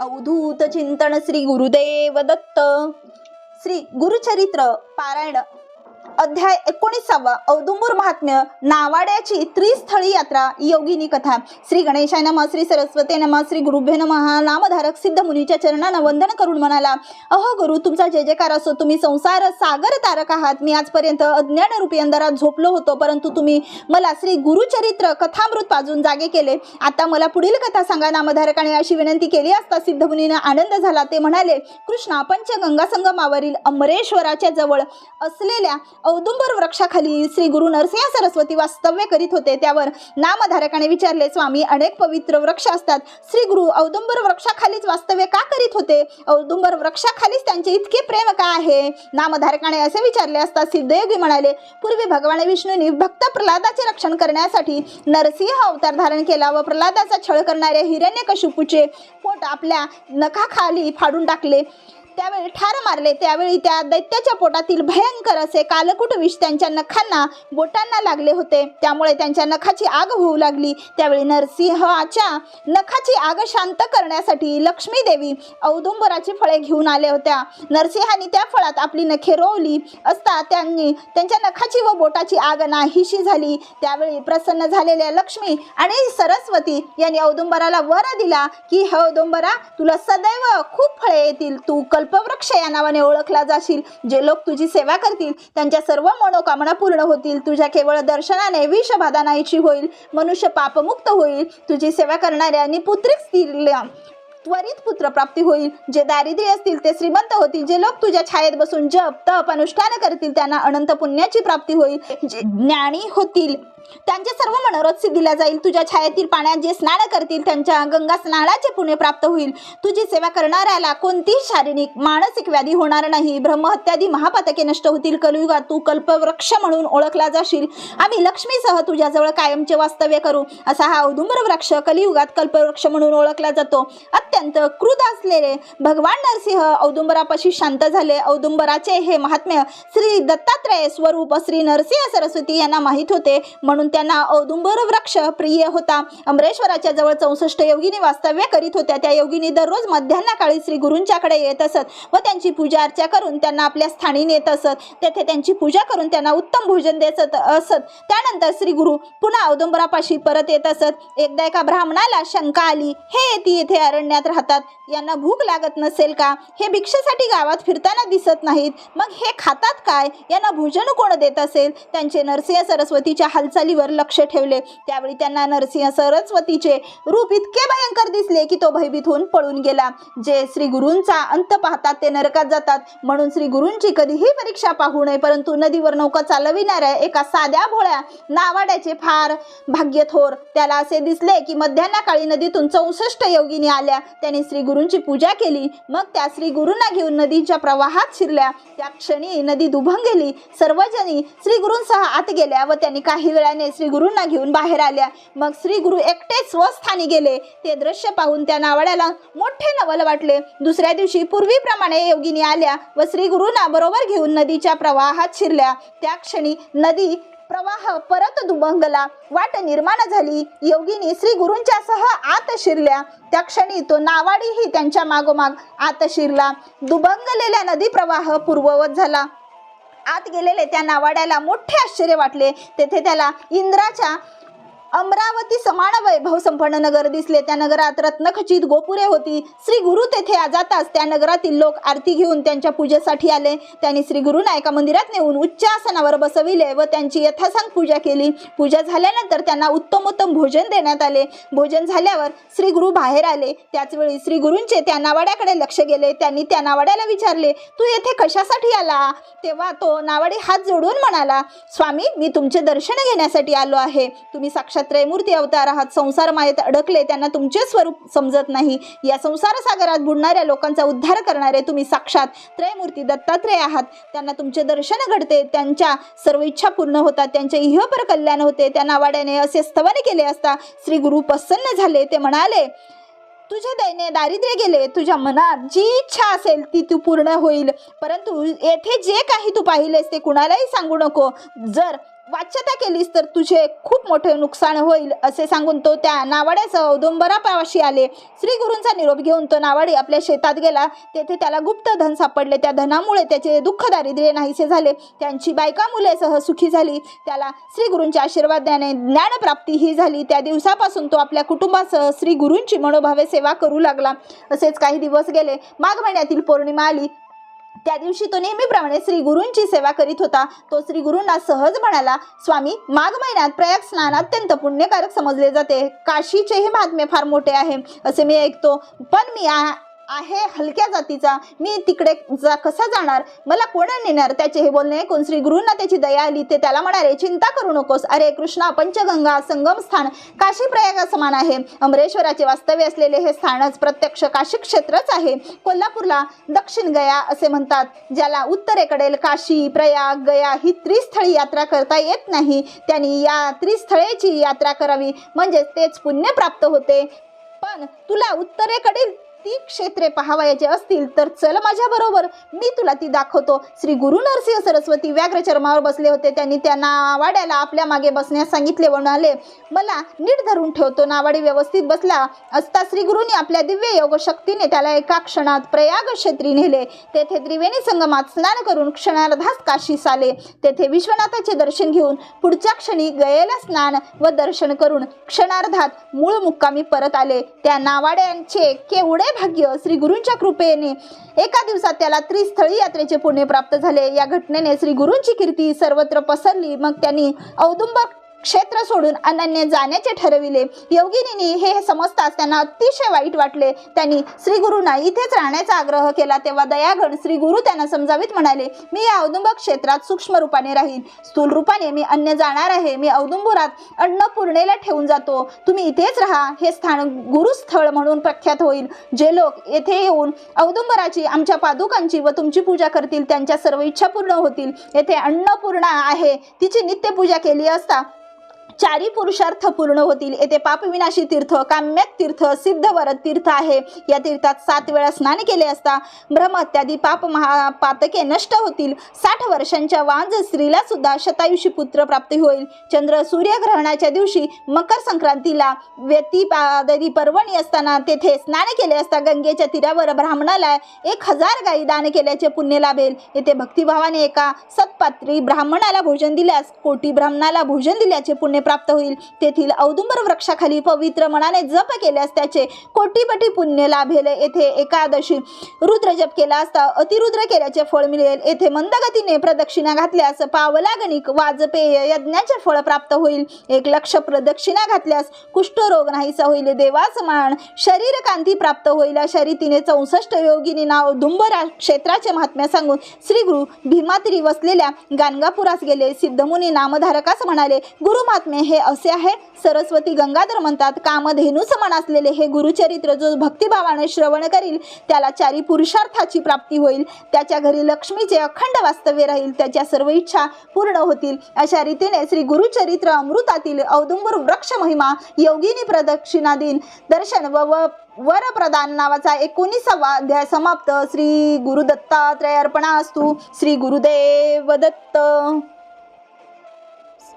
अवधूत चिंतन श्री गुरुदेव दत्त. श्री गुरुचरित्र पारायण अध्याय एकोणीसावा औदुंबूर महात्म्य नावाड्याची त्रिस्थळी यात्रा योगिनी कथा. श्री गणेशाय नम श्री सरस्वती नम श्री गुरुभे नमः नामधारक सिद्ध मुनीच्या चरणांना वंदन करून म्हणाला अहो गुरु तुमचा जय जयकार असो तुम्ही संसार सागर तारक आहात. मी आजपर्यंत अज्ञान रूपी अंधारात झोपलो होतो परंतु तुम्ही मला श्री गुरुचरित्र कथामृत पाजून जागे केले. आता मला पुढील कथा सांगा. नामधारकाने अशी विनंती केली असता सिद्धमुनीनं आनंद झाला. ते म्हणाले कृष्णा पंचगंगा संगमावरील अमरेश्वराच्या जवळ असलेल्या औदुंबर वृक्षाखाली श्री गुरु नरसिंह सरस्वती वास्तव्य करीत होते. त्यावर नामधारकाने विचारले स्वामी अनेक पवित्र वृक्ष असतात. श्री गुरु औदुंबर वृक्षाखालीच वास्तव्य का करीत होते? औदुंबर वृक्षाखालीच त्यांचे इतके प्रेम का आहे? नामधारकाने असे विचारले असता सिद्धयोगी म्हणाले पूर्वी भगवान विष्णूंनी भक्त प्रल्हादाचे रक्षण करण्यासाठी नरसिंह अवतार धारण केला व प्रल्हादाचा छळ करणाऱ्या हिरण्यकशिपूचे पोट आपल्या नखाखाली फाडून टाकले. त्यावेळी ठार मारले. त्यावेळी त्या दैत्याच्या पोटातील भयंकर असे कालकुट विष त्यांच्या नखांना बोटांना लागले होते. त्यामुळे त्यांच्या नखाची आग होऊ लागली. त्यावेळी नरसिंहाच्या नखाची आग शांत करण्यासाठी लक्ष्मी देवी औदुंबराची फळे घेऊन आल्या होत्या. नरसिंहाने त्या फळात आपली नखे रोवली असता त्यांनी त्यांच्या नखाची व बोटाची आग नाहीशी झाली. त्यावेळी प्रसन्न झालेल्या लक्ष्मी आणि सरस्वती यांनी औदुंबराला वर दिला की औदुंबरा तुला सदैव खूप फळे येतील. तू कल कल्पवृक्ष या नावाने ओळखला जाशील. जे लोक तुझी सेवा करतील त्यांच्या सर्व मनोकामना पूर्ण होतील. तुझ्या केवळ दर्शनाने विषबाधा नाहीची होईल. मनुष्य पापमुक्त होईल. तुझी सेवा करणाऱ्या पुत्रिक स्त्रीला त्वरित पुत्रप्राप्ती होईल. जे दारिद्र्य असतील ते श्रीमंत होतील. जे लोक तुझ्या छायेत बसून जप तप अनुष्ठान करतील त्यांना अनंत पुण्याची प्राप्ती होईल. जे ज्ञानी होतील त्यांचे सर्व मनोरथ सिद्धीला जाईल. तुझ्या छायेतील पाण्यात जे स्नान करतील त्यांच्या गंगा स्नानाचे पुण्य प्राप्त होईल. तुझी सेवा करणाऱ्याला कोणतीही शारीरिक मानसिक व्याधी होणार नाही. ब्रह्महत्यादी महापातके नष्ट होतील. कलियुगात तू कल्पवृक्ष म्हणून ओळखला जाशील. आम्ही लक्ष्मीसह तुझ्याजवळ कायमचे वास्तव्य करू. असा हा औदुंबर वृक्ष कलियुगात कल्पवृक्ष म्हणून ओळखला जातो. अत्यंत क्रुद असलेले भगवान नरसिंह औदुंबरापाशी शांत झाले. औदुंबराचे हे महात्म्य श्री दत्तात्रय स्वरूप श्री नरसिंह सरस्वती यांना माहीत होते. म्हणून त्यांना औदुंबर वृक्ष प्रिय होता. अमरेश्वराच्या जवळ चौसष्ट योगिनी वास्तव्य करीत होत्या. त्या योगिनी दररोज मध्यान्हकाळी श्री गुरूंच्याकडे येत असत व त्यांची पूजा अर्चा करून त्यांना आपल्या स्थानी नेत असत. तेथे त्यांची पूजा करून त्यांना उत्तम भोजन देत असत. त्यानंतर श्री गुरु पुन्हा औदुंबरापाशी परत येत असत. एकदा एका ब्राह्मणाला शंका आली हे येती येथे अरण्यात? राहतात. यांना भूक लागत नसेल का? हे भिक्षेसाठी गावात फिरताना दिसत नाहीत. मग हे खातात काय? यांना भोजन कोण देत असेल? त्यांचे नरसिंह सरस्वतीच्या हालचालीवर लक्ष ठेवले. त्यावेळी त्यांना नरसिंह सरस्वतीचे रूप इतके भयंकर दिसले की तो भयभीत होऊन पळून गेला. जे श्री गुरूंचा अंत पाहतात ते नरकात जातात. म्हणून श्री गुरूंची कधीही परीक्षा पाहू नये परंतु नदीवर नौका चालविणाऱ्या एका साध्या भोळ्या नावाड्याचे फार भाग्यथोर. त्याला असे दिसले की मध्यान्हकाळी नदीतून चौसष्ट योगिनी आल्या. त्याने श्री गुरूंची पूजा केली. मग त्या श्री गुरूंना घेऊन नदीच्या प्रवाहात शिरल्या. त्या क्षणी नदी दुभंगेली. सर्वजणी श्री गुरूंसह आत गेल्या व त्यांनी काही वेळाने श्री गुरूंना घेऊन बाहेर आल्या. मग श्री गुरु एकटे स्वस्थानी गेले. ते दृश्य पाहून त्या नावाड्याला मोठे नवल वाटले. दुसऱ्या दिवशी पूर्वीप्रमाणे योगिनी आल्या व श्री गुरूंना बरोबर घेऊन नदीच्या प्रवाहात शिरल्या. त्या क्षणी नदी प्रवाह परत दुभंगला वाट निर्माण झाली. योगिनी श्री गुरूंच्या सह आत शिरल्या. त्या क्षणी तो नावाडीही त्यांच्या मागोमाग आत शिरला. दुभंगलेल्या नदी प्रवाह पूर्ववत झाला. आत गेलेले त्या नावाड्याला मोठे आश्चर्य वाटले. तेथे त्याला इंद्राच्या अमरावती समान वैभव संपन्न नगर दिसले. त्या नगरात रत्नखचित गोपुरे होती. श्री गुरु तेथे जाताच त्या नगरातील लोक आरती घेऊन त्यांच्या पूजेसाठी आले. त्यांनी श्री गुरुना एका मंदिरात नेऊन उच्च आसनावर बसविले व त्यांची यथासांग पूजा केली. पूजा झाल्यानंतर त्यांना उत्तम उत्तम भोजन देण्यात आले. भोजन झाल्यावर श्री गुरु बाहेर आले. त्याचवेळी श्री गुरूंचे त्या नावाड्याकडे लक्ष गेले. त्यांनी त्या नावाड्याला विचारले तू येथे कशासाठी आला? तेव्हा तो नावाडी हात जोडून म्हणाला स्वामी मी तुमचे दर्शन घेण्यासाठी आलो आहे. तुम्ही साक्षात त्रयमूर्ती अवतार आहात. संसार मायेत अडकले त्यांना तुमचे स्वरूप समजत नाही. या संसार सागरात बुडणाऱ्या लोकांचा उद्धार करणारे तुम्ही साक्षात त्रयमूर्ती दत्तात्रय आहात. त्यांना तुमचे दर्शन घडते त्यांच्या सर्व इच्छा पूर्ण होतात त्यांचे इहपर कल्याण होते त्या नावाड्याने असे स्तवन केले असता श्री गुरु प्रसन्न झाले. ते म्हणाले तुझे दैन्य दारिद्र्य गेले तुझ्या मनात जी इच्छा असेल ती तू पूर्ण होईल. परंतु येथे जे काही तू पाहिलेस ते कुणालाही सांगू नको. जर वाच्यता केलीस तर तुझे खूप मोठे नुकसान होईल असे सांगून तो त्या नावाड्यासह प्रवाशी आले. श्री गुरूंचा निरोप घेऊन तो नावाडी आपल्या शेतात गेला. तेथे त्याला गुप्त धन सापडले. त्या धनामुळे त्याचे दुःख दारिद्र्य नाहीसे झाले. त्यांची बायका मुलेसह सुखी झाली. त्याला श्री गुरूंच्या आशीर्वादाने ज्ञानप्राप्ती ही झाली. त्या दिवसापासून तो आपल्या कुटुंबासह श्री गुरूंची मनोभावे सेवा करू लागला. असेच काही दिवस गेले. माघ महिन्यातील पौर्णिमा आली. त्या दिवशी तो नेहमीप्रमाणे श्री गुरूंची सेवा करीत होता. तो श्री गुरूंना सहज म्हणाला स्वामी माघ महिन्यात प्रयाग स्नान अत्यंत पुण्यकारक समजले जाते. काशीचे हे महात्म्य फार मोठे आहे असे मी ऐकतो. पण मी आ- आहे हलक्या जातीचा. मी तिकडे जा कसा जाणार? मला कोण नेणार त्याचे हे बोलणे? ऐकून श्री गुरूंना त्याची दया आली ते त्याला म्हणाले चिंता करू नकोस. अरे कृष्णा पंचगंगा संगम स्थान काशी प्रयागा समान आहे. अमरेश्वराचे वास्तव्य असलेले हे स्थानच प्रत्यक्ष काशी क्षेत्रच आहे. कोल्हापूरला दक्षिण गया असे म्हणतात. ज्याला उत्तरेकडील काशी प्रयाग गया ही त्रिस्थळी यात्रा करता येत नाही. त्यांनी या त्रिस्थळेची यात्रा करावी. म्हणजे तेच पुण्य प्राप्त होते. पण तुला उत्तरेकडील ती क्षेत्रे पाहावयाचे असतील तर चल माझ्या बरोबर. मी तुला ती दाखवतो. श्री गुरु नरसिंह सरस्वती व्याघ्र चर्मावर बसले होते. त्यांनी त्या नावाड्याला आपल्या मागे बसण्यास सांगितले म्हणाले मला नीट धरून ठेवतो नावाडी व्यवस्थित बसला असता श्री गुरुनी आपल्या दिव्य योग शक्तीने त्याला एका क्षणात प्रयाग क्षेत्री नेले. तेथे त्रिवेणी संगमात स्नान करून क्षणार्धात काशीस आले. तेथे विश्वनाथाचे दर्शन घेऊन पुढच्या क्षणी गयेला स्नान व दर्शन करून क्षणार्धात मूळ मुक्कामी परत आले. त्या नावाड्यांचे केवढे भाग्य श्री गुरूंच्या कृपेने एका दिवसात त्याला त्रिस्थळी यात्रेचे पुण्य प्राप्त झाले. या घटनेने श्री गुरूंची कीर्ती सर्वत्र पसरली. मग त्यांनी औदुंबर क्षेत्र सोडून अनन्य जाण्याचे ठरविले. योगिनीनी हे समजताच त्यांना अतिशय वाईट वाटले. त्यांनी श्री गुरूंना इथेच राहण्याचा आग्रह केला तेव्हा दयागण श्री गुरु त्यांना समजावीत म्हणाले मी या औदुंब क्षेत्रात सूक्ष्म रूपाने राहीन. स्थूल रूपाने मी अन्य जाणार आहे. मी औदुंबुरात अन्नपूर्णेला ठेवून जातो. तुम्ही इथेच राहा. हे स्थान गुरुस्थळ म्हणून प्रख्यात होईल. जे लोक येथे येऊन औदुंबराची आमच्या पादुकांची व तुमची पूजा करतील त्यांच्या सर्व इच्छा पूर्ण होतील. येथे अन्नपूर्णा आहे. तिची नित्य पूजा केली असता चारी पुरुषार्थ पूर्ण होतील. येथे पापविनाशी तीर्थ काम्यक तीर्थ सिद्धवरत तीर्थ आहे. या तीर्थात सात वेळा स्नान केले असता ब्रह्मत्यादी पाप महा पातके नष्ट होतील. साठ वर्षांच्या वांज स्त्रीला सुद्धा शतायुषी पुत्र प्राप्ती होईल. चंद्र सूर्यग्रहणाच्या दिवशी मकर संक्रांतीला व्यतिपादरी पर्वणी असताना तेथे स्नान केले असता गंगेच्या तीरावर ब्राह्मणाला एक हजार गायी दान केल्याचे पुण्य लाभेल. येथे भक्तिभावाने एका सत्पात्री ब्राह्मणाला भोजन दिल्यास कोटी ब्राह्मणाला भोजन दिल्याचे पुण्य प्राप्त होईल. तेथील औदुंबर वृक्षाखाली पवित्र मनाने जप केल्यास त्याचे कोटीपटी पुण्य लाभेल. येथे एकादशी रुद्र जप केला असता अतिरुद्र केल्याचे फळ मिळेल. येथे मंदगतीने प्रदक्षिणा घातल्यास पावलागणिक वाजपेय यज्ञाचे फळ प्राप्त होईल. एक लक्ष प्रदक्षिणा घातल्यास कुष्ठरोग नाहीसा होईल. देवासमान शरीर कांती प्राप्त होईल. अशा रीतीने चौसष्ट योगिनी नाव दुंबरा क्षेत्राचे महात्म्य सांगून श्री गुरु भीमात्री वसलेल्या गाणगापुरास गेले. सिद्धमुनी नामधारकास म्हणाले गुरु महात्म्य हे असे आहे. सरस्वती गंगाधर म्हणतात कामधेनू समान असलेले हे गुरुचरित्र जो भक्तिभावाने श्रवण करील त्याला चारी पुरुषार्थाची प्राप्ती होईल. त्याच्या घरी लक्ष्मीचे अखंड वास्तव्य राहील त्याच्या सर्व इच्छा पूर्ण होतील. अशा रीतीने श्री गुरुचरित्र अमृतातील औदुंबर वृक्ष महिमा योगिनी प्रदक्षिणा दिन. दर्शन व व वरप्रदान नावाचा एकोणीसावा अध्याय समाप्त. श्री गुरुदत्तात्रय अर्पणा असतो श्री गुरुदेव दत्त.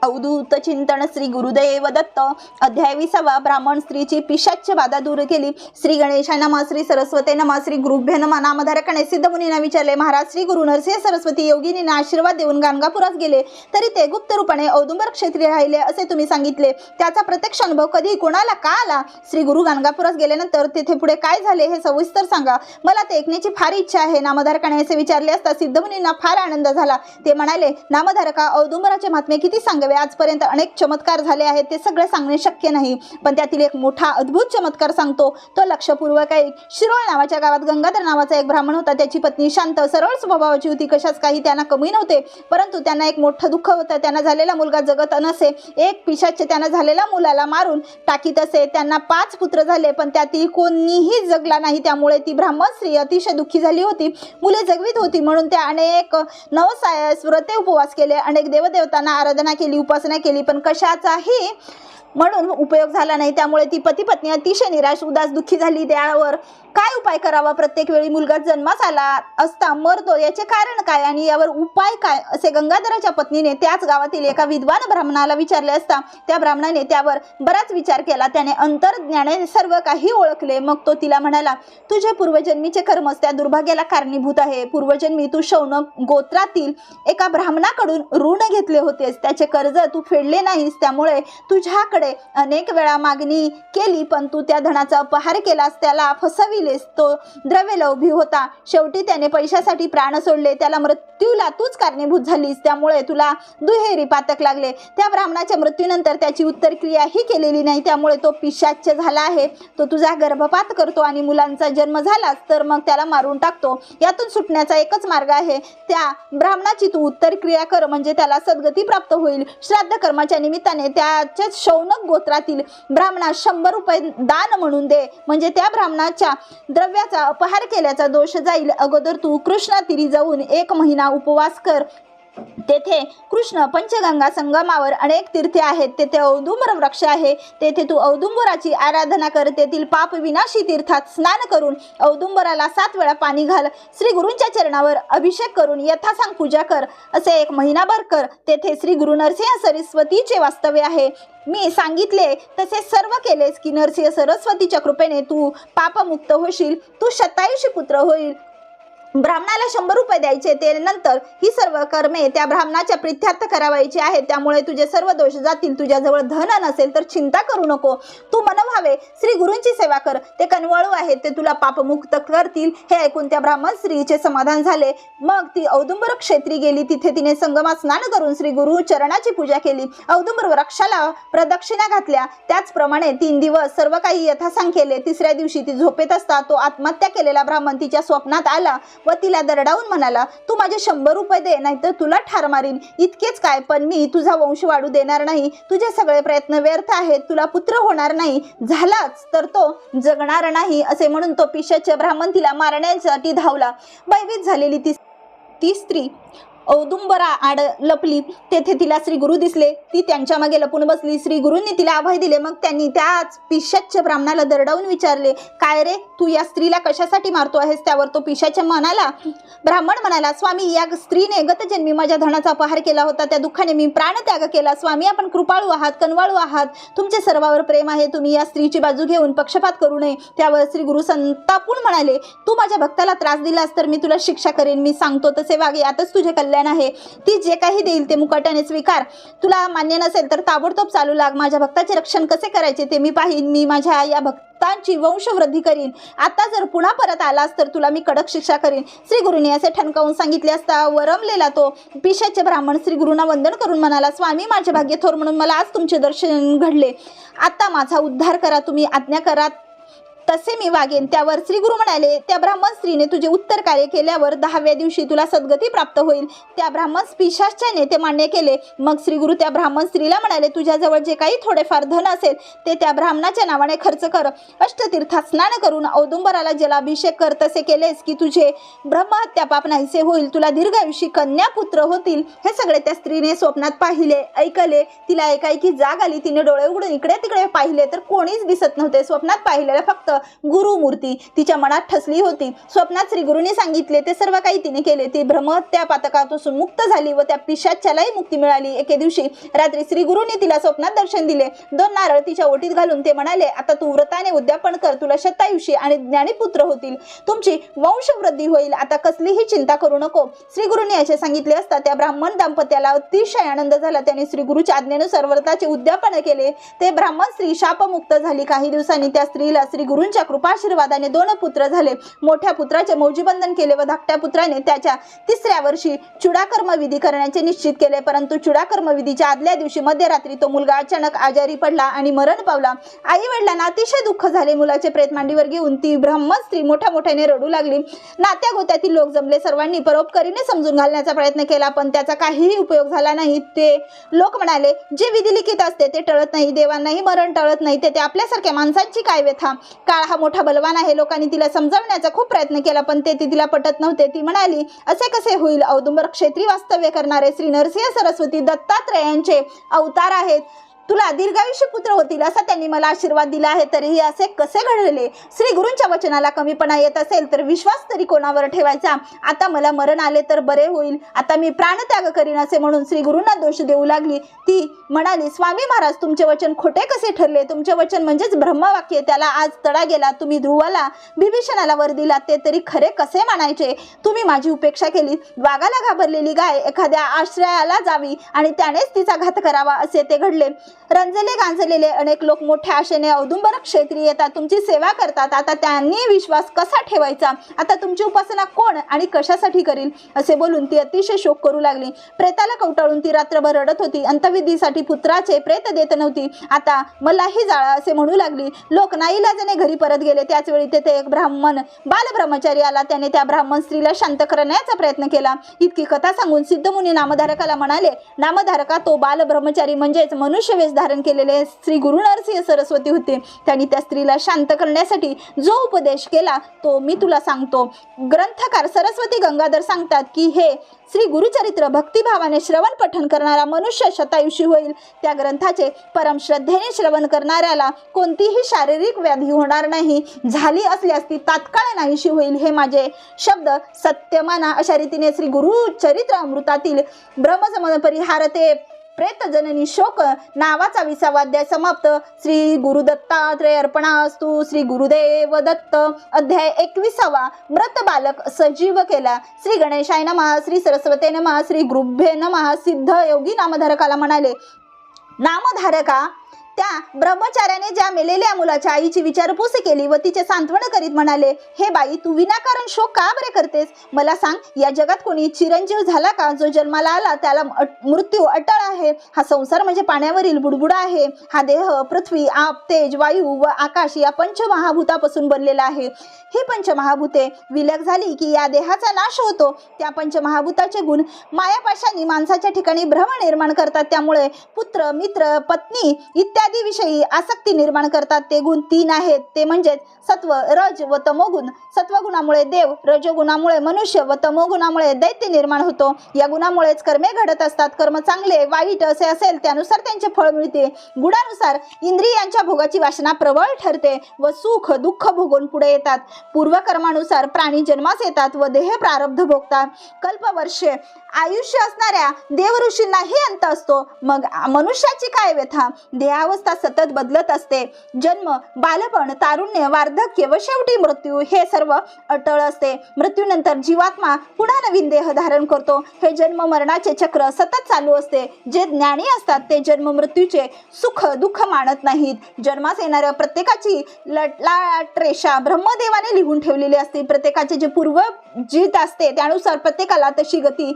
अवधूत चिंतन श्री गुरुदेव दत्त. अध्याय विसावा. ब्राह्मण स्त्रीची पिशाच्य बाधा दूर केली. श्री गणेशा नमः श्री सरस्वती नमः श्री गुरुभ्य नमा नामधारकाने सिद्धमुनींना विचारले महाराज श्री गुरु नरसिंह सरस्वती योगिनींना आशीर्वाद देऊन गाणगापुरात गेले. तरी ते गुप्त रूपाने औदुंबर क्षेत्री राहिले असे तुम्ही सांगितले. त्याचा प्रत्यक्ष अनुभव कधी कोणाला का आला? श्री गुरु गाणगापुरात गेल्यानंतर तेथे पुढे काय झाले हे सविस्तर सांगा. मला ते ऐकण्याची फार इच्छा आहे. नामधारकाने असे विचारले असता सिद्धमुनींना फार आनंद झाला. ते म्हणाले नामधारका औदुंबराचे महात्मे किती सांगा सांगावे आजपर्यंत अनेक चमत्कार झाले आहेत ते सगळे सांगणे शक्य नाही. पण त्यातील एक मोठा अद्भुत चमत्कार सांगतो. तो लक्षपूर्वक आहे. शिरोळ नावाच्या गावात गंगाधर नावाचा एक ब्राह्मण होता. त्याची पत्नी शांत सरळ स्वभावाची होती. कशाच काही त्यांना कमी नव्हते. परंतु त्यांना एक मोठं दुःख होतं. त्यांना झालेला मुलगा जगत नसे एक पिशाचे त्यांना झालेल्या मुलाला मारून टाकीत असे त्यांना पाच पुत्र झाले पण त्यातील कोणीही जगला नाही. त्यामुळे ती ब्राह्मण स्त्री अतिशय दुःखी झाली होती. मुले जगवीत होती म्हणून त्या अनेक नवसायस व्रते उपवास केले. अनेक देवदेवतांना आराधना केली. उपासना केली पण कशाचाही म्हणून उपयोग झाला नाही. त्यामुळे ती पती पत्नी अतिशय निराश उदास दुःखी झाली त्यावर. काय उपाय करावा? प्रत्येक वेळी मुलगा जन्मास आला असता मरतो याचे कारण काय? आणि यावर उपाय काय? असे गंगाधराच्या पत्नीने त्याच गावातील एका विद्वान ब्राह्मणाला विचारले असता त्या ब्राह्मणाने त्यावर बराच विचार केला. त्याने अंतर्ज्ञाने सर्व काही ओळखले. मग तो तिला म्हणाला तुझे पूर्वजन्मीचे कर्मच त्या दुर्भाग्याला कारणीभूत आहे. पूर्वजन्मी तू शौनक गोत्रातील एका ब्राह्मणाकडून ऋण घेतले होतेस. त्याचे कर्ज तू फेडले नाहीस त्यामुळे तुझ्याकडे अनेक वेळा मागणी केली पण तू त्या धनाचा अपहार केलास त्याला फसविलेस. तो द्रव्यलोभी होता. शेवटी त्याने पैशासाठी प्राण सोडले त्याला मृत्यूला तूच कारणीभूत झालीस त्यामुळे तुला दुहेरी पातक लागले. त्या ब्राह्मणाच्या मृत्यूनंतर त्याची उत्तर क्रियाही केलेली नाही त्यामुळे तो पिशाच्य झाला आहे. तो तुझा गर्भपात करतो आणि मुलांचा जन्म झालाच तर मग त्याला मारून टाकतो. यातून सुटण्याचा एकच मार्ग आहे. त्या ब्राह्मणाची तू उत्तर क्रिया कर म्हणजे त्याला सद्गती प्राप्त होईल. श्राद्ध कर्माच्या निमित्ताने त्याच्याच शौनक गोत्रातील ब्राह्मणास शंभर रुपये दान म्हणून दे. म्हणजे त्या ब्राह्मणाच्या द्रव्याचा अपहार केल्याचा दोष जाईल. अगोदर तू कृष्णा तिरी जाऊन एक महिना उपवास कर. तेथे कृष्ण पंचगंगा संगमावर अनेक तीर्थे आहेत. तेथे औदुंबर वृक्ष आहे. तेथे तू औदुंबराची आराधना कर. तेथील पाप विनाशी तीर्थात स्नान करून औदुंबराला सात वेळा पाणी घाल. श्री गुरूंच्या चरणावर अभिषेक करून यथासांग पूजा कर. असे एक महिनाभर कर. तेथे श्री गुरु नरसिंह सरस्वतीचे वास्तव्य आहे. मी सांगितले तसे सर्व केलेस की नरसिंह सरस्वतीच्या कृपेने तू पापमुक्त होशील. तू शतायुषी पुत्र होईल. ब्राह्मणाला शंभर रुपये द्यायचे ते नंतर ही सर्व कर्मे त्या ब्राह्मणाच्या प्रित्यार्थ करावायची आहेत. त्यामुळे तुझे सर्व दोष जातील. तुझ्याजवळ धन नसेल तर चिंता करू नको. तू मनभावे श्री गुरूंची सेवा कर. ते कनवाळू आहेत. ते तुला पापमुक्त करतील. हे ऐकून त्या ब्राह्मण स्त्रीचे समाधान झाले. मग ती औदुंबर क्षेत्री गेली. तिथे तिने संगमात स्नान करून श्री गुरु चरणाची पूजा केली. औदुंबर वृक्षाला प्रदक्षिणा घातल्या. त्याचप्रमाणे तीन दिवस सर्व काही यथासांग केले तिसऱ्या दिवशी ती झोपेत असता तो आत्महत्या केलेला ब्राह्मण तिच्या स्वप्नात आला. व तिला दरडावून म्हणाला तू माझे शंभर रुपये दे नाहीतर तुला ठार मारीन. इतकेच काय पण मी तुझा वंश वाढू देणार नाही. तुझे सगळे प्रयत्न व्यर्थ आहेत. तुला पुत्र होणार नाही. झालाच तर तो जगणार नाही असे म्हणून तो पिशाच्या ब्राह्मण तिला मारण्यासाठी धावला. भयभीत झालेली ती ती स्त्री औदुंबरा आड लपली. तेथे तिला श्री गुरु दिसले. ती त्यांच्या मागे लपून बसली. श्री गुरूंनी तिला अभय दिले. मग त्यांनी त्याच पिशाच्य ब्राह्मणाला दरडावून विचारले काय रे? तू या स्त्रीला कशासाठी मारतो आहेस? त्यावर तो पिशाच्या म्हणाला ब्राह्मण म्हणाला स्वामी या स्त्रीने गतजन्मी माझ्या धनाचा अपहार केला होता. त्या दुःखाने मी प्राणत्याग केला. स्वामी आपण कृपाळू आहात कनवाळू आहात. तुमचे सर्वावर प्रेम आहे. तुम्ही या स्त्रीची बाजू घेऊन पक्षपात करू नये. त्यावर श्री गुरु संतापून म्हणाले तू माझ्या भक्ताला त्रास दिलास तर मी तुला शिक्षा करेन. मी सांगतो तसे वागे. आताच तुझे कल्याण आहे. ती जे काही देईल ते मुकाट्याने स्वीकार. तुला मान्य नसेल तर ताबडतोब चालू लाग. माझ्या भक्ताचे रक्षण कसे करायचे ते मी पाहीन. मी माझ्या या भक्तांची वंशवृद्धी करीन. आता जर पुन्हा परत आलास तर तुला मी कडक शिक्षा करीन. श्री गुरुने असे ठणकावून सांगितले असता वरमलेला तो पिशाचे ब्राह्मण श्री गुरुंना वंदन करून म्हणाला स्वामी माझे भाग्य थोर म्हणून मला आज तुमचे दर्शन घडले. आता माझा उद्धार करा. तुम्ही आज्ञा करा. तसे मी वागेन. त्यावर श्री गुरु म्हणाले त्या ब्राह्मण स्त्रीने तुझे उत्तर कार्य केल्यावर दहाव्या दिवशी तुला सद्गती प्राप्त होईल. त्या ब्राह्मण पिशाच्याने ते मान्य केले. मग श्री गुरु त्या ब्राह्मण स्त्रीला म्हणाले तुझ्याजवळ जे काही थोडेफार धन असेल ते त्या ब्राह्मणाच्या नावाने खर्च कर. अष्टतीर्थात स्नान करून औदुंबराला जलाभिषेक कर. तसे केलेस की तुझे ब्रह्महत्या पाप नाहीसे होईल. तुला दीर्घायुषी कन्या पुत्र होतील. हे सगळे त्या स्त्रीने स्वप्नात पाहिले ऐकले. तिला एकाएकी जाग आली. तिने डोळे उघडून इकडे तिकडे पाहिले तर कोणीच दिसत नव्हते. स्वप्नात पाहिलेलं फक्त गुरुमूर्ती तिच्या मनात ठसली होती. स्वप्नात श्री गुरुनी सांगितले ते सर्व काही तिने केले. ती ब्रह्महत्या पातकापासून मुक्त झाली व त्या पिशाच्यालाही मुक्ती मिळाली. एके दिवशी रात्री श्री गुरुनी तिला स्वप्नात दर्शन दिले. दोन नारळ तिच्या ओटीत घालून ते म्हणाले आता तू व्रताने उद्यापन कर. तुला शतायुषी आणि ज्ञानीपुत्र होतील. तुमची वंशवृद्धी होईल. आता कसलीही चिंता करू नको. श्री गुरुनी असे सांगितले असता त्या ब्राह्मण दाम्पत्याला अतिशय आनंद झाला. त्याने श्री गुरुच्या आज्ञेनुसार व्रताचे उद्यापन केले. ते ब्राह्मण स्त्री शापमुक्त झाली. काही दिवसांनी त्या स्त्रीला श्री गुरु गुरूंच्या कृपाशीर्वादाने दोन पुत्र झाले. मोठ्या पुत्राचे मौजीबंधन केले व धाकट्या पुत्राने त्याच्या तिसऱ्या वर्षी चुडाकर्म विधी करण्याचे निश्चित केले. परंतु चुडाकर्म विधीच्या आदल्या दिवशी मध्यरात्री तो मुलगा अचानक आजारी पडला आणि मरण पावला. आई वडिलांना अतिशय दुःख झाले. मुलाचे प्रेत मांडीवर घेऊन ती ब्राह्मण स्त्री मोठ्या मोठ्याने रडू लागली. नात्या गोत्यातील लोक जमले. सर्वांनी परोपकारीने समजून घालण्याचा प्रयत्न केला पण त्याचा काहीही उपयोग झाला नाही. ते लोक म्हणाले जे विधी लिखित असते ते टळत नाही. देवांनाही मरण टळत नाही. ते ते आपल्यासारख्या माणसांची काय व्यथा? काळ हा मोठा बलवान आहे. लोकांनी तिला समजावण्याचा खूप प्रयत्न केला पण ते ती तिला पटत नव्हते. ती म्हणाली असे कसे होईल? औदुंबर क्षेत्री वास्तव्य करणारे श्री नरसिंह सरस्वती दत्तात्रयांचे अवतार आहेत. तुला दीर्घायुष्य पुत्र होतील असा त्यांनी मला आशीर्वाद दिला आहे. तरीही असे कसे घडले श्री गुरूंच्या वचनाला कमीपणा येत असेल तर विश्वास तरी कोणावर ठेवायचा? आता मला मरण आले तर बरे होईल. आता मी प्राणत्याग करीन असे म्हणून श्री गुरूंना दोष देऊ लागली. ती म्हणाली स्वामी महाराज तुमचे वचन खोटे कसे ठरले? तुमचे वचन म्हणजेच ब्रह्मवाक्य. त्याला आज तडा गेला. तुम्ही ध्रुवाला विभीषणाला वर दिला ते तरी खरे कसे मानायचे? तुम्ही माझी उपेक्षा केली. वाघाला घाबरलेली गाय एखाद्या आश्रयाला जावी आणि त्यानेच तिचा घात करावा असे ते घडले. रंजले गांजलेले अनेक लोक मोठ्या आशेने औदुंबर क्षेत्री येतात. तुमची सेवा करतात. आता त्यांनी विश्वास कसा ठेवायचा? आता तुमची उपासना कोण आणि कशासाठी करील? असे बोलून ती अतिशय शोक करू लागली. प्रेताला कवटाळून ती रात्रभर रडत होती. अंतविधीसाठी पुत्राचे प्रेत देत नव्हती. आता मलाही जाळा असे म्हणू लागली. लोक नाईलाजाने घरी परत गेले. त्याच वेळी तेथे एक ब्राह्मण बालब्रह्मचारी आला. त्याने त्या ब्राह्मण स्त्रीला शांत करण्याचा प्रयत्न केला. इतकी कथा सांगून सिद्धमुनी नामधारकाला म्हणाले नामधारका तो बालब्रह्मचारी म्हणजेच मनुष्य वेश धारण केलेले श्री गुरु नरसिंह सरस्वती होते. त्यांनी त्या स्त्रीला शांत करण्यासाठी जो उपदेश केला तो मी तुला सांगतो. ग्रंथकार सरस्वती गंगाधर सांगतात की हे श्री गुरुचरित्र भक्तिभावाने श्रवण पठण करणारा मनुष्य शतायुषी होईल. त्या ग्रंथाचे परम श्रद्धेने श्रवण करणाऱ्याला कोणतीही शारीरिक व्याधी होणार नाही. झाली असल्यास ती तात्काळ नाहीशी होईल. हे माझे शब्द सत्यमाना अशा रीतीने श्री गुरु चरित्र अमृतातील ब्रह्मसमन परिहारते प्रेतजननी शोक नावाचा विसावाध्याय समाप्त. श्री गुरुदत्तात्रय अर्पणास्तु. श्री गुरुदेव दत्त. अध्याय एकविसावा. मृत बालक सजीव केला. श्री गणेशाय नमः. श्री सरस्वते नमः. श्री गुरुभ्ये नमः. सिद्ध योगी नामधारकाला म्हणाले नामधारका त्या ब्रह्मचार्याने ज्या मेलेल्या मुलाच्या आईची विचारपूस केली व तिचे सांत्वन करीत म्हणाले हे बाई तू विनाकारण शोक का बरे करतेस? मला सांग या जगात कोणी चिरंजीव झाला का? जो जन्माला आला त्याला मृत्यू अटळ आहे. हा संसार म्हणजे पाण्यावरील बुडबुडा आहे. हा देह पृथ्वी आप तेज वायू व आकाश या पंचमहाभूतापासून बनलेला आहे. ही पंचमहाभूते विलग झाली की या देहाचा नाश होतो. त्या पंचमहाभूताचे गुण मायापाशांनी माणसाच्या ठिकाणी भ्रम निर्माण करतात. त्यामुळे पुत्र मित्र पत्नी इत्यादी इत्यादीविषयी आसक्ती निर्माण करतात ते गुण तीन आहेत. ते म्हणजेच सत्व रज व तमोगुण. सत्वगुणामुळे देव रजोगुणामुळे मनुष्य व तमोगुणामुळे दैत्य निर्माण होतो. या गुणामुळेच कर्मे घडत असतात. कर्म चांगले वाईट असे असेल त्यानुसार त्यांचे फळ मिळते. गुणानुसार इंद्रियांच्या भोगाची वासना प्रबळ ठरते व सुख दुःख भोगून पुढे येतात. पूर्वकर्मानुसार प्राणी जन्मास येतात व देह प्रारब्ध भोगतात. कल्पवर्षे आयुष्य असणाऱ्या देवऋषींनाही अंत असतो. मग मनुष्याची काय व्यथा? देहावस्था सतत बदलत असते. जन्म बालपण तारुण्य वार्धक्य व शेवटी मृत्यू हे सर्व अटळ असते. मृत्यूनंतर जीवात्मा पुन्हा नवीन देह धारण करतो. हे जन्म मरणाचे चक्र सतत चालू असते. जे ज्ञानी असतात ते जन्म मृत्यूचे सुख दुःख मानत नाहीत. जन्मास येणाऱ्या प्रत्येकाची लटलाट रेषा ब्रह्मदेवाने लिहून ठेवलेली असते. प्रत्येकाचे जे पूर्व जीत असते त्यानुसार प्रत्येकाला तशी गती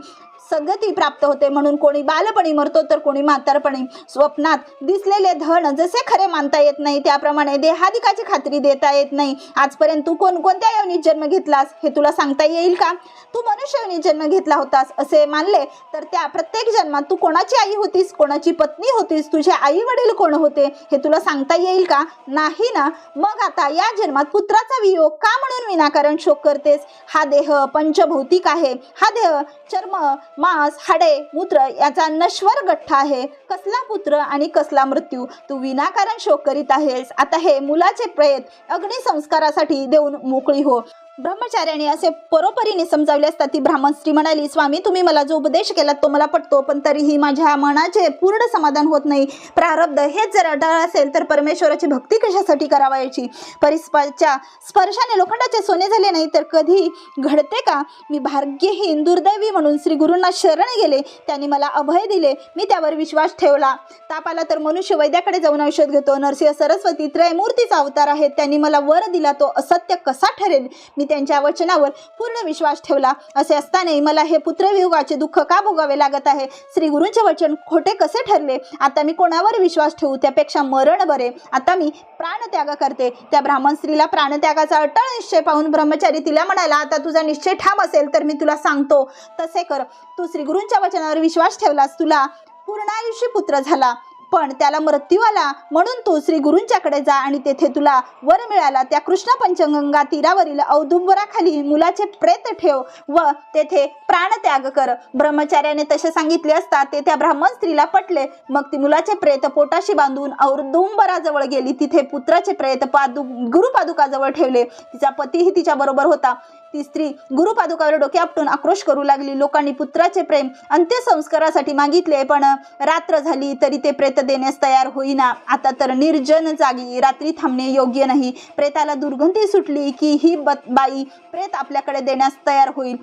सद्गती प्राप्त होते. म्हणून कोणी बालपणी मरतो तर कोणी म्हातारपणी. स्वप्नात दिसलेले धन जसे खरे मानता येत नाही त्याप्रमाणे देहाधिकाची खात्री देता येत नाही. आजपर्यंत तू कोणकोणत्या योनीत जन्म घेतलास? हे तुला सांगता येईल का? तू मनुष्य योनीत जन्म घेतला होतास असे मानले तर त्या प्रत्येक जन्मात तू कोणाची आई होतीस? कोणाची पत्नी होतीस? तुझे आई वडील कोण होते? हे तुला सांगता येईल का? नाही ना. मग आता या जन्मात पुत्राचा वियोग का म्हणून विनाकारण शोक करतेस? हा देह पंचभौतिक आहे. हा देह चर्म मांस हाडे मूत्र याचा नश्वर गठ्ठा आहे. कसला पुत्र आणि कसला मृत्यू? तू विनाकारण शोक करीत आहेस. आता हे मुलाचे प्रेत अग्निसंस्कारासाठी देऊन मोकळी हो. ब्रह्मचार्याने असे परोपरीने समजावले असता ती ब्राह्मण स्त्री म्हणाली स्वामी तुम्ही मला जो उपदेश केला तो मला पटतो पण तरीही माझ्या मनाचे पूर्ण समाधान होत नाही. प्रारब्ध हेच जर अडळ असेल तर परमेश्वराची भक्ती कशासाठी करावायची? परिस्पाच्या स्पर्शाने लोखंडाचे सोने झाले नाही तर कधी घडते का? मी भाग्यहीन दुर्दैवी म्हणून श्री गुरूंना शरण गेले. त्यांनी मला अभय दिले. मी त्यावर विश्वास ठेवला. ताप आला तर मनुष्य वैद्याकडे जाऊन औषध घेतो. नरसिंह सरस्वती त्रयमूर्तीचा अवतार आहे त्यांनी मला वर दिला तो असत्य कसा ठरेल? मी त्यांच्या वचनावर पूर्ण विश्वास ठेवला. असे असतानाही मला हे पुत्रवियोगाचे दुःख का भोगावे लागत आहे? श्री गुरूंचे वचन खोटे कसे ठरले? आता मी कोणावर विश्वास ठेवू? त्यापेक्षा मरण बरे. आता मी प्राणत्याग करते. त्या ब्राह्मण स्त्रीला प्राणत्यागाचा अटळ निश्चय पाहून ब्रह्मचारी तिला म्हणाला आता तुझा निश्चय ठाम असेल तर मी तुला सांगतो. तसे कर. तू श्री गुरूंच्या वचनावर विश्वास ठेवलास तुला पूर्णायुष्य पुत्र झाला. पण त्याला मृत्यू आला. म्हणून तू श्री गुरूंच्याकडे जा आणि तेथे तुला वर मिळाला. त्या कृष्ण पंचगंगा तीरावरील औदुंबराखाली मुलाचे प्रेत ठेव व तेथे प्राणत्याग कर. ब्रह्मचार्याने तसे सांगितले असता ते त्या ब्राह्मण स्त्रीला पटले. मग ती मुलाचे प्रेत पोटाशी बांधून औदुंबराजवळ गेली. तिथे पुत्राचे प्रेत पादु गुरुपादुकाजवळ ठेवले. तिचा पतीही तिच्या बरोबर होता. ती स्त्री गुरुपादुकावर डोके आपटून आक्रोश करू लागली. लोकांनी पुत्राचे प्रेम अंत्यसंस्कारासाठी मागितले पण रात्र झाली तरी ते प्रेत देण्यास तयार होईना. आता तर निर्जन जागी रात्री थांबणे योग्य नाही. प्रेताला दुर्गंधी सुटली की ही बाई प्रेत आपल्याकडे देण्यास तयार होईल.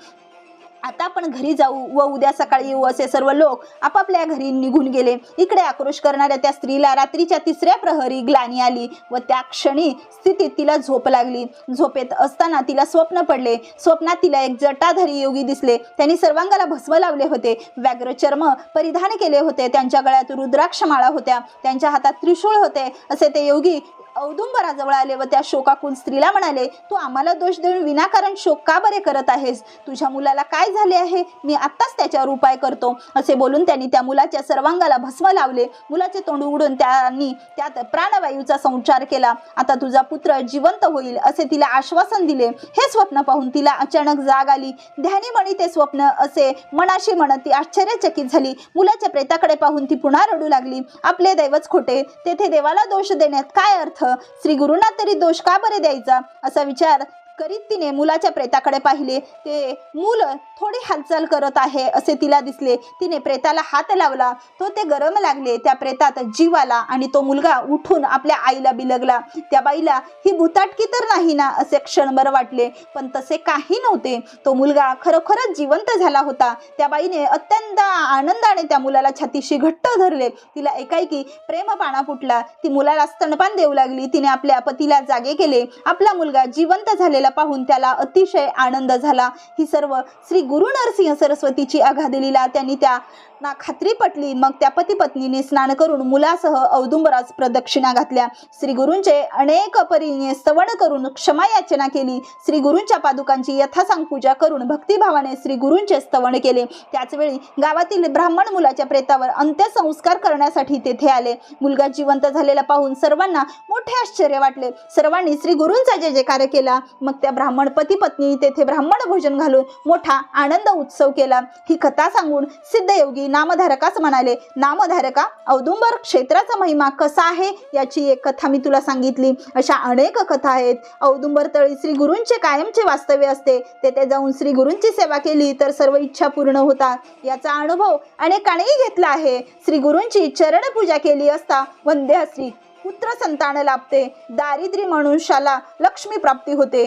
आता आपण घरी जाऊ व उद्या सकाळी येऊ असे सर्व लोक आपापल्या घरी निघून गेले. इकडे आक्रोश करणाऱ्या त्या स्त्रीला रात्रीच्या तिसऱ्या प्रहरी ग्लानी आली व त्या क्षणी स्थितीत तिला झोप लागली. झोपेत असताना तिला स्वप्न पडले. स्वप्नात तिला एक जटाधारी योगी दिसले. त्यांनी सर्वांगाला भस्म लावले होते. व्याघ्र चर्म परिधान केले होते. त्यांच्या गळ्यात रुद्राक्ष माळा होत्या. त्यांच्या हातात त्रिशूळ होते. असे ते योगी औदुंबराजवळ आले व त्या शोकाकुल स्त्रीला म्हणाले तू आम्हाला दोष देऊन विनाकारण शोक का बरे करत आहेस? तुझ्या मुलाला काय झाले आहे? मी आत्ताच त्याच्यावर उपाय करतो. असे बोलून त्यांनी त्या मुलाच्या सर्वांगाला भस्म लावले. मुलाचे तोंड उघडून त्यांनी त्यात प्राणवायूचा संचार केला. आता तुझा पुत्र जिवंत होईल असे तिला आश्वासन दिले. हे स्वप्न पाहून तिला अचानक जाग आली. ध्यानीमणी ते स्वप्न असे मनाशी म्हणत ती आश्चर्यचकित झाली. मुलाच्या प्रेताकडे पाहून ती पुन्हा रडू लागली. आपले दैवच खोटे तेथे देवाला दोष देण्यात काय अर्थ? श्री गुरुंना तरी दोष का बरे द्यायचा? असा विचार करीत तिने मुलाच्या प्रेताकडे पाहिले. ते मूल थोडी हालचाल करत आहे असे तिला दिसले. तिने प्रेताला हात लावला. तो ते गरम लागले. त्या प्रेतात जीव आला आणि तो मुलगा उठून आपल्या आईला बिलगला. त्या बाईला ही भूताटकी तर नाही ना? असे क्षणभर वाटले. पण तसे काही नव्हते. तो मुलगा खरोखरच जिवंत झाला होता. त्या बाईने अत्यंत आनंदाने त्या मुलाला छातीशी घट्ट धरले. तिला एकाएकी प्रेमपाणा फुटला. ती मुलाला स्तनपान देऊ लागली. तिने आपल्या पतीला जागे केले. आपला मुलगा जिवंत झालेला पाहून त्याला अतिशय आनंद झाला. ही सर्व श्री गुरु नरसिंह सरस्वतीची अगाधी लीला त्यांनी त्या ना खात्री पटली मग त्या पती पत्नीने स्नान करून मुलासह औदुंबरास प्रदक्षिणा घातल्या. श्री गुरूंचे अनेक परीने स्तवण करून क्षमा याचना केली. श्री गुरूंच्या पादुकांची यथासांग पूजा करून भक्तिभावाने श्री गुरूंचे स्तवण केले. त्याचवेळी गावातील ब्राह्मण मुलाच्या प्रेतावर अंत्यसंस्कार करण्यासाठी तेथे आले. मुलगा जिवंत झालेला पाहून सर्वांना मोठे आश्चर्य वाटले. सर्वांनी श्री गुरूंचा जे जयकार केला. मग त्या ब्राह्मण पती पत्नी तेथे ब्राह्मण भोजन घालून मोठा आनंद उत्सव केला. ही कथा सांगून सिद्धयोगी नामधारकाच म्हणाले नामधारका औदुंबर क्षेत्राचा महिमा कसा आहे? याची एक कथा मी तुला सांगितली. अशा अनेक कथा आहेत. औदुंबर तळी श्री गुरूंचे कायमचे वास्तव्य असते. तेथे जाऊन श्री गुरूंची सेवा केली तर सर्व इच्छा पूर्ण होतात याचा अनुभव अनेकानेही घेतला आहे. श्री गुरूंची चरणपूजा केली असता वंदे श्री पुत्र संतान लाभते. दारिद्र्य मनुष्याला लक्ष्मी प्राप्ती होते.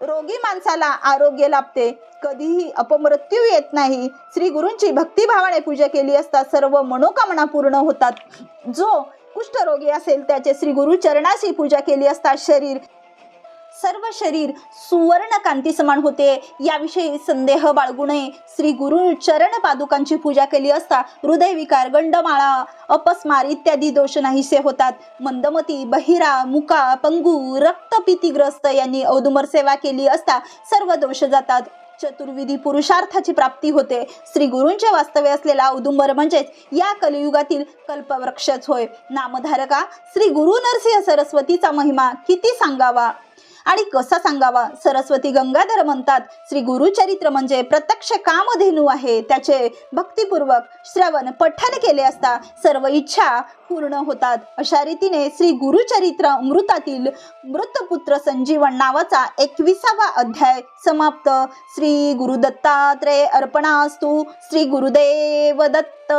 रोगी माणसाला आरोग्य लाभते. कधीही अपमृत्यू येत नाही. श्री गुरूंची भक्तिभावाने पूजा केली असता सर्व मनोकामना पूर्ण होतात. जो कुष्ठरोगी असेल त्याचे श्री गुरु चरणाशी पूजा केली असता शरीर सर्व शरीर सुवर्ण कांती समान होते. याविषयी संदेह बाळगू नये. श्री गुरु चरण पादुकांची पूजा केली असता हृदयविकार गंडमाळा अपस्मार इत्यादी दोष नाहीसे होतात. मंदमती बहिरा मुका पंगू रक्तपितीग्रस्त यांनी औदुंबर सेवा केली असता सर्व दोष जातात. चतुर्विधी पुरुषार्थाची प्राप्ती होते. श्री गुरूंचे वास्तव्य असलेला औदुंबर म्हणजेच या कलियुगातील कल्पवृक्षच होय. नामधारका श्री गुरु नरसिंह सरस्वतीचा महिमा किती सांगावा? आणि कसा सांगावा? सरस्वती गंगाधर म्हणतात श्री गुरुचरित्र म्हणजे प्रत्यक्ष कामधेनू आहे. त्याचे भक्तिपूर्वक श्रवण पठन केले असता सर्व इच्छा पूर्ण होतात. अशा रीतीने श्री गुरुचरित्र अमृतातील मृतपुत्र संजीवन नावाचा एकविसावा अध्याय समाप्त. श्री गुरुदत्तात्रय अर्पणास्तू अर्पणास्तु. श्री गुरुदेव दत्त.